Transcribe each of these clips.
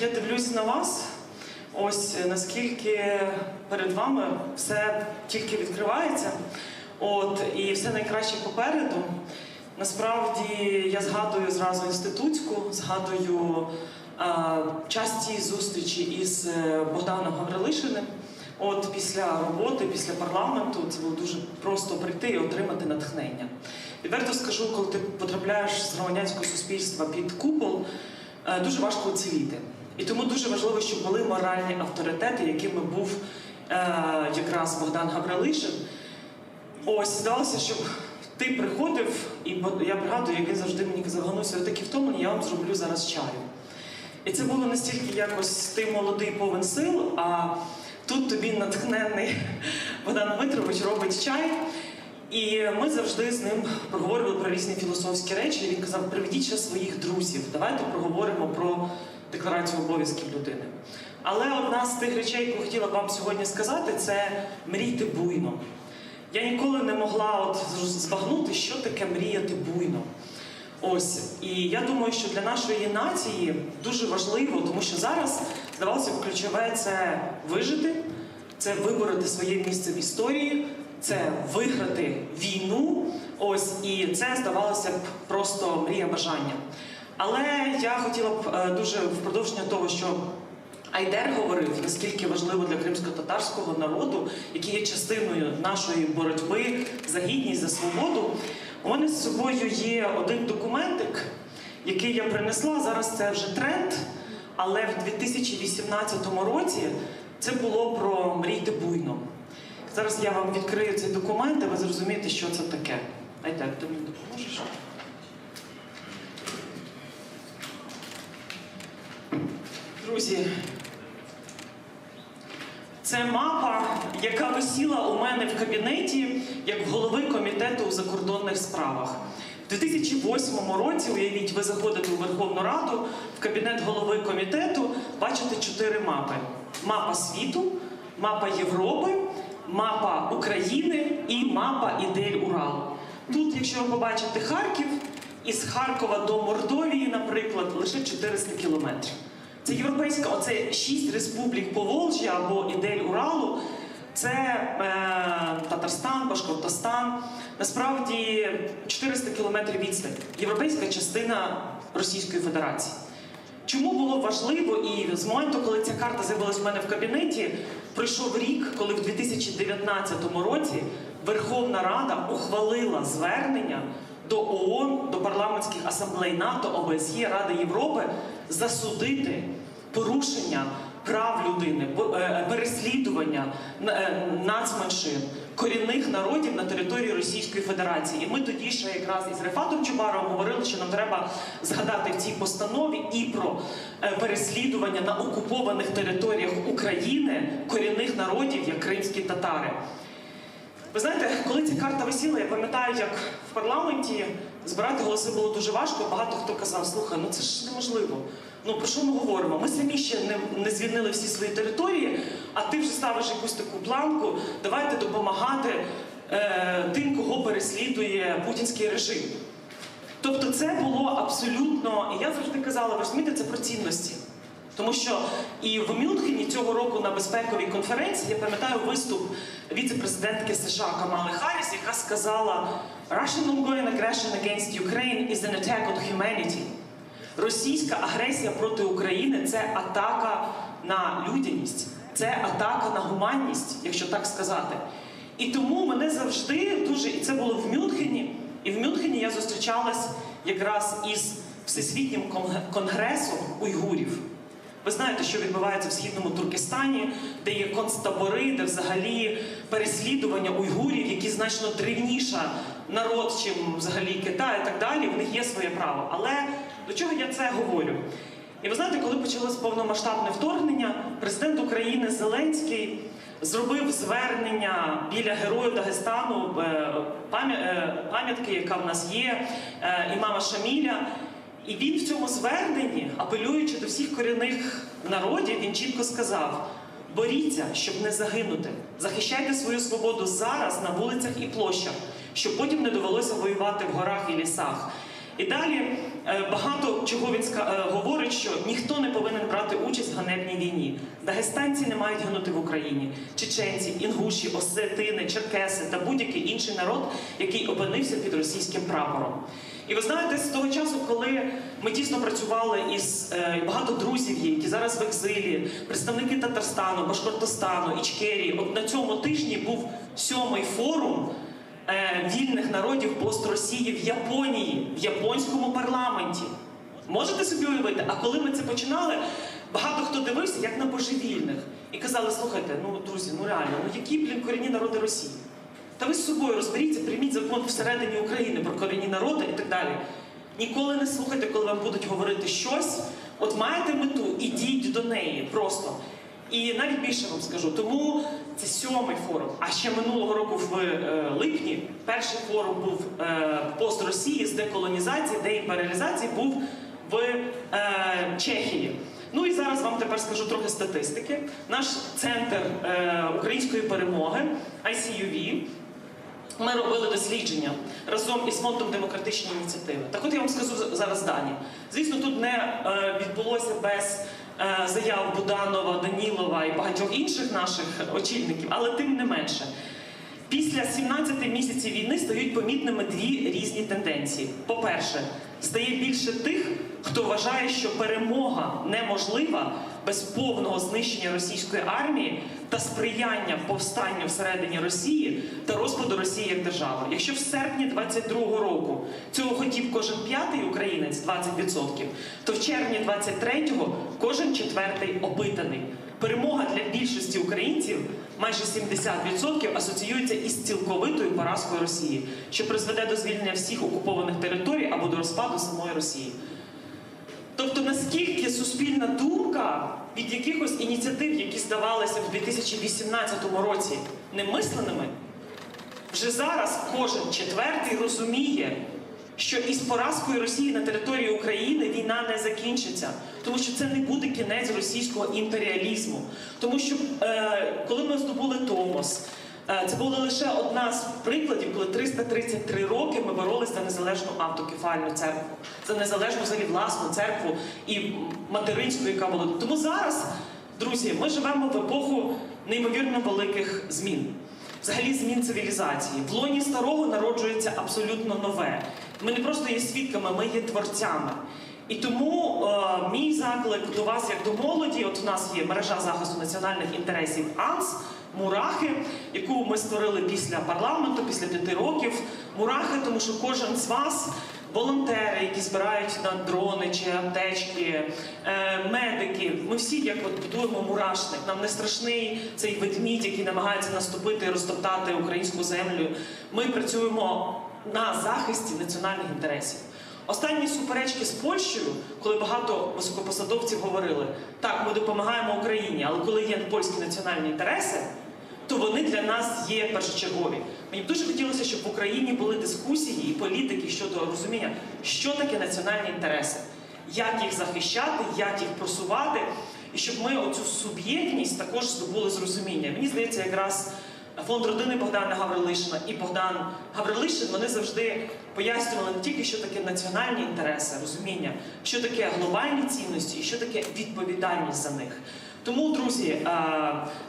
я дивлюсь на вас, ось е, наскільки перед вами все тільки відкривається, от, і все найкраще попереду. Насправді я згадую зразу інститутську, згадую а, часті зустрічі із е, Богданом Гаврилишиним. От після роботи, після парламенту, це було дуже просто прийти і отримати натхнення. Відверто скажу, коли ти потрапляєш з громадянського суспільства під купол, е, дуже важко оціліти. І тому дуже важливо, щоб були моральні авторитети, якими був е, якраз Богдан Гаврилишин. Ось здавалося, щоб ти приходив, і я пригадую, як він завжди мені казав, Гануся, ви такі втомлені, я вам зроблю зараз чаю. І це було настільки якось ти молодий повен сил, а тут тобі натхненний Богдан Дмитрович робить чай. І ми завжди з ним проговорювали про різні філософські речі. І він казав: приведіть ще своїх друзів, давайте проговоримо про декларацію обов'язків людини. Але одна з тих речей, яку хотіла б вам сьогодні сказати, це мрійте буйно. Я ніколи не могла от збагнути, що таке мріяти буйно. Ось, і я думаю, що для нашої нації дуже важливо, тому що зараз здавалося б, ключове це вижити, це вибороти своє місце в історії, це виграти війну. Ось і це здавалося б просто мрія бажання. Але я хотіла б е, дуже в продовження того, що Айдер говорив, наскільки важливо для кримсько-татарського народу, який є частиною нашої боротьби за гідність, за свободу. У мене з собою є один документик, який я принесла. Зараз це вже тренд. Але в 2018 році це було про мрійте буйно. Зараз я вам відкрию цей документ, і ви зрозумієте, що це таке. Айдер, ти мені допоможеш? Друзі, це мапа, яка висіла у мене в кабінеті як голови комітету у закордонних справах. У 2008 році, уявіть, ви заходите у Верховну Раду в кабінет голови комітету, бачите чотири мапи: мапа світу, мапа Європи, мапа України і мапа Ідель Урал. Тут, якщо ви побачите Харків, із Харкова до Мордовії, наприклад, лише 400 кілометрів. Це європейська, оце шість республік Поволжя або Ідель Уралу. Це е, Татарстан, Башкортостан. Насправді 400 кілометрів відстань. Європейська частина Російської Федерації. Чому було важливо, і з моменту, коли ця карта з'явилась в мене в кабінеті, пройшов рік, коли в 2019 році Верховна Рада ухвалила звернення парламентських асамблей НАТО, ОБСЄ, Ради Європи засудити порушення прав людини, е, переслідування е, нацменшин, корінних народів на території Rосійської Федерації. І ми тоді ще якраз із Рефатом Чубаровим говорили, що нам треба згадати в цій постанові і про е, переслідування на окупованих територіях України корінних народів, як кримські татари. Ви знаєте, коли ця карта висіла, я пам'ятаю, як в парламенті збирати голоси було дуже важко. Багато хто казав, слухай, ну це ж неможливо. Ну про що ми говоримо? Ми самі ще не, не звільнили всі свої території, а ти вже ставиш якусь таку планку. Давайте допомагати е, тим, кого переслідує путінський режим. Тобто, це було абсолютно, і я завжди казала, розумієте, це про цінності. Тому що і в Мюнхені цього року на безпековій конференції я пам'ятаю виступ віце-президентки США Камали Харріс, яка сказала Russian ongoing aggression against Ukraine is an attack on humanity. Російська агресія проти України це атака на людяність, це атака на гуманність, якщо так сказати. І тому мене завжди дуже, і це було в Мюнхені, і в Мюнхені я зустрічалась якраз із Всесвітнім конгресом уйгурів. Ви знаєте, що відбувається в східному Туркестані, де є концтабори, де взагалі переслідування уйгурів, які значно древніша народ, чим взагалі Китай і так далі. В них є своє право. Але до чого я це говорю? І ви знаєте, коли почалось повномасштабне вторгнення, президент України Зеленський зробив звернення біля героїв Дагестану е, е, пам'ятки, яка в нас є, е, імама Шаміля. І він в цьому зверненні, апелюючи до всіх корінних народів, він чітко сказав: боріться, щоб не загинути. Захищайте свою свободу зараз на вулицях і площах, щоб потім не довелося воювати в горах і лісах. І далі е, багато чого він е, говорить, що ніхто не повинен брати участь в ганебній війні. Дагестанці не мають гинути в Україні, чеченці, інгуші, осетини, черкеси та будь-який інший народ, який опинився під російським прапором. І ви знаєте, з того часу, коли ми тісно працювали із е, багато друзів є, які зараз в екзилі, представники Татарстану, Башкортостану, Ічкерії, от на цьому тижні був сьомий форум е, вільних народів пост-Росії в Японії, в японському парламенті. Можете собі уявити? А коли ми це починали, багато хто дивився як на божевільних і казали: слухайте, ну друзі, ну реально, ну які блін корінні народи Росії? Та ви з собою розберіться, прийміть закон всередині України про корінні народи і так далі. Ніколи не слухайте, коли вам будуть говорити щось. От маєте мету, ідіть до неї просто. І навіть більше вам скажу, тому це сьомий форум. А ще минулого року в е, липні перший форум був е, пост Росії з деколонізації, деімперіалізації був в е, Чехії. Ну і зараз вам тепер скажу трохи статистики. Наш центр е, української перемоги ICUV ми робили дослідження разом із фондом демократичної ініціативи. Так от я вам скажу зараз дані. Звісно, тут не е, відбулося без е, заяв Буданова, Данілова і багатьох інших наших очільників, але тим не менше. Після 17 місяців війни стають помітними дві різні тенденції. По-перше, стає більше тих, хто вважає, що перемога неможлива без повного знищення російської армії та сприяння повстанню всередині Росії та розпаду Росії як держави. Якщо в серпні 22-го року цього хотів кожен п'ятий українець 20%, то в червні 23-го кожен четвертий опитаний. Перемога для більшості українців майже 70% асоціюється із цілковитою поразкою Росії, що призведе до звільнення всіх окупованих територій або до розпаду самої Росії. Тобто, наскільки суспільна думка від якихось ініціатив, здавалися в 2018 році немисленими, вже зараз кожен четвертий розуміє, що із поразкою Росії на території України війна не закінчиться, тому що це не буде кінець російського імперіалізму. Тому що е, коли ми здобули Томос, е, це була лише одна з прикладів, коли 333 роки ми боролися за незалежну автокефальну церкву, за незалежну взагалі власну церкву і материнську, яка була. Тому зараз, друзі, ми живемо в епоху неймовірно великих змін. Взагалі змін цивілізації. В лоні старого народжується абсолютно нове. Ми не просто є свідками, ми є творцями. І тому е, мій заклик до вас, як до молоді, от у нас є мережа захисту національних інтересів АНС, Мурахи, яку ми створили після парламенту, після п'яти років. Мурахи, тому що кожен з вас. Волонтери, які збирають на дрони чи аптечки, е, медики. Ми всі як от будуємо мурашник. Нам не страшний цей ведмідь, який намагається наступити і розтоптати українську землю. Ми працюємо на захисті національних інтересів. Останні суперечки з Польщею, коли багато високопосадовців говорили, так, ми допомагаємо Україні, але коли є польські національні інтереси, то вони для нас є першочергові. Мені б дуже хотілося, щоб в Україні були дискусії і політики щодо розуміння, що таке національні інтереси, як їх захищати, як їх просувати, і щоб ми оцю суб'єктність також здобули зрозуміння. Мені здається, якраз фонд родини Богдана Гаврилишина і Богдан Гаврилишин вони завжди пояснювали не тільки, що таке національні інтереси, розуміння, що таке глобальні цінності і що таке відповідальність за них. Тому, друзі, е,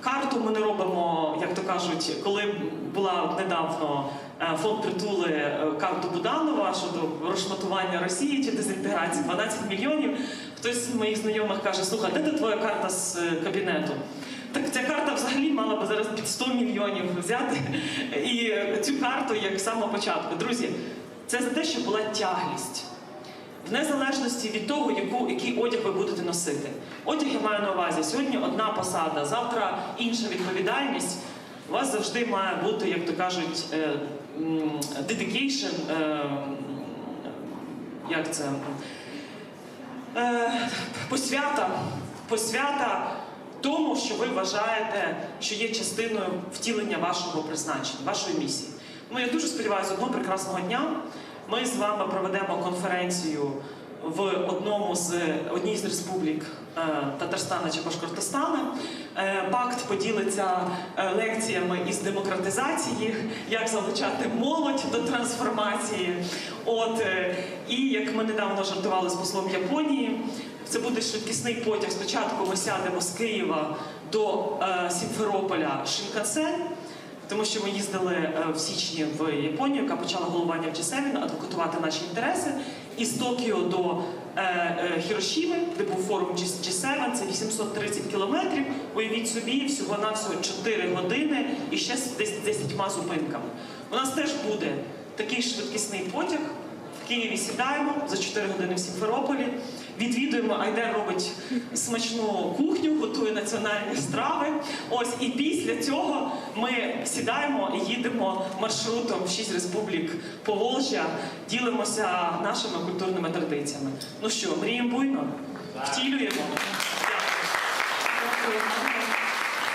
карту ми не робимо, як то кажуть, коли була недавно е, фонд притули е, карту Буданова щодо розшматування Росії чи дезінтеграції 12 мільйонів. Хтось з моїх знайомих каже: слухай, де ти твоя карта з кабінету? Так ця карта взагалі мала би зараз під 100 мільйонів взяти. І цю карту як з самого початку. Друзі, це за те, що була тяглість. В незалежності від того, яку, який одяг ви будете носити. Одяг я маю на увазі. Сьогодні одна посада, завтра інша відповідальність. У вас завжди має бути, як то кажуть, е, dedication, е, як це? Е, посвята. Посвята тому, що ви вважаєте, що є частиною втілення вашого призначення, вашої місії. Ну, я дуже сподіваюся, одного прекрасного дня ми з вами проведемо конференцію в одному з одній з республік е, Татарстана чи Башкортостана. Е, Пакт поділиться е, лекціями із демократизації, як залучати молодь до трансформації. От і як ми недавно жартували з послом Японії, це буде швидкісний потяг. Спочатку ми сядемо з Києва до Сімферополя Шинкансен. Тому що ми їздили е, в січні в Японію, яка почала головування в G7, адвокатувати наші інтереси. Із Токіо до е, е, Хірошіми, де був форум G- G7, це 830 кілометрів. Уявіть собі, всього навсього 4 години і ще з десь 10 зупинками. У нас теж буде такий швидкісний потяг. В Києві сідаємо за 4 години в Сімферополі. Відвідуємо, Айдер робить смачну кухню, готує національні страви. Ось і після цього ми сідаємо і їдемо маршрутом в шість республік Поволжя, ділимося нашими культурними традиціями. Ну що, мріємо буйно? Втілюємо. Дякую.